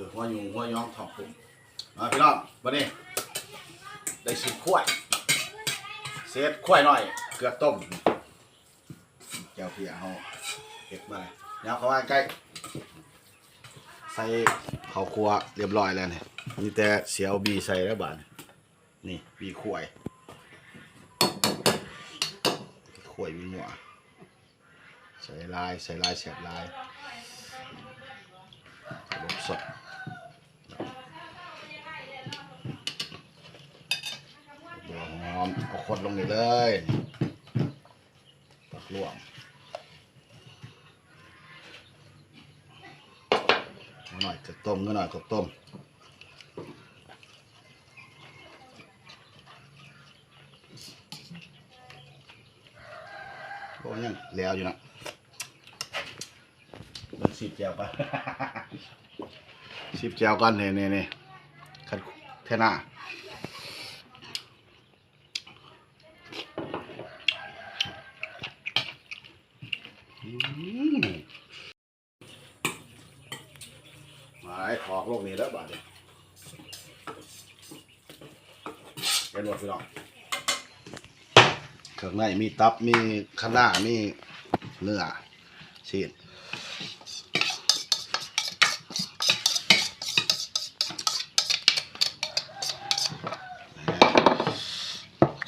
อหัวยุงหัวย้องทองปุ่มมาพี่น้องวันนี้ ได้สิบขวดเศษขวดหน่อย เกลือต้มแก้วเพียเขาเก็บมาเลยยับเข้ามาใกล้ ใส่ข้าวครัวเรียบร้อยแล้วเนี่ยมีแต่เสียวบีใส่แล้วบาดนี้นี่บีขวยขวยมีหัวใส่ลายใส่ลายเสียบลาย รสสดเดี๋ยวหอมเอาคนลงนี่เลยตักลวกเอาหน่อยจะต้มก็หน่อยก็ต้มโอ้ยังแล้วอยู่นะเบิ่งสิบแจวไป สิบแจวก่อนนี่นี่นี่ขัดเทน่าอืมาไอ้ขอกโลกนี้แล้วบาดเนี่ยเป็นหมดพี่น้องเครื่องในมีตับมีข้างหน้ามีเนื้อชีส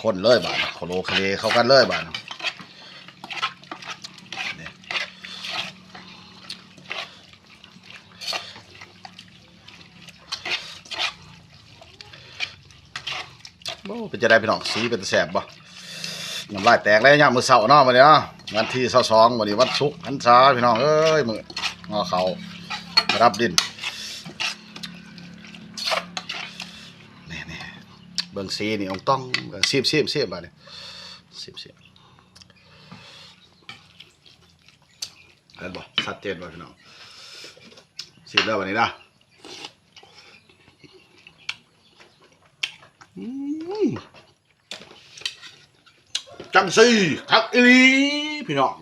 คนเลยบาดโคโลเคเลเข้ากันเลยบาดโอ้เป็นจะได้พี่น้องสีเป็นแสบบ่น้ำลายแตกแล้วยามมื้อเช้าเนาะมื้อนี้เนาะวันที่22มื้อนี้วันศุกร์พรรษาพี่น้องเอ้ยมืองอเขารับดิน เบิ่งสีนี่องต้องซีบซีบซีบมาเนี่ยซีบซีบเห็นบ่ชัดเจนบ่พี่น้องซีบแล้ววันนี้นะจังซี่คักอีลีพี่น้อง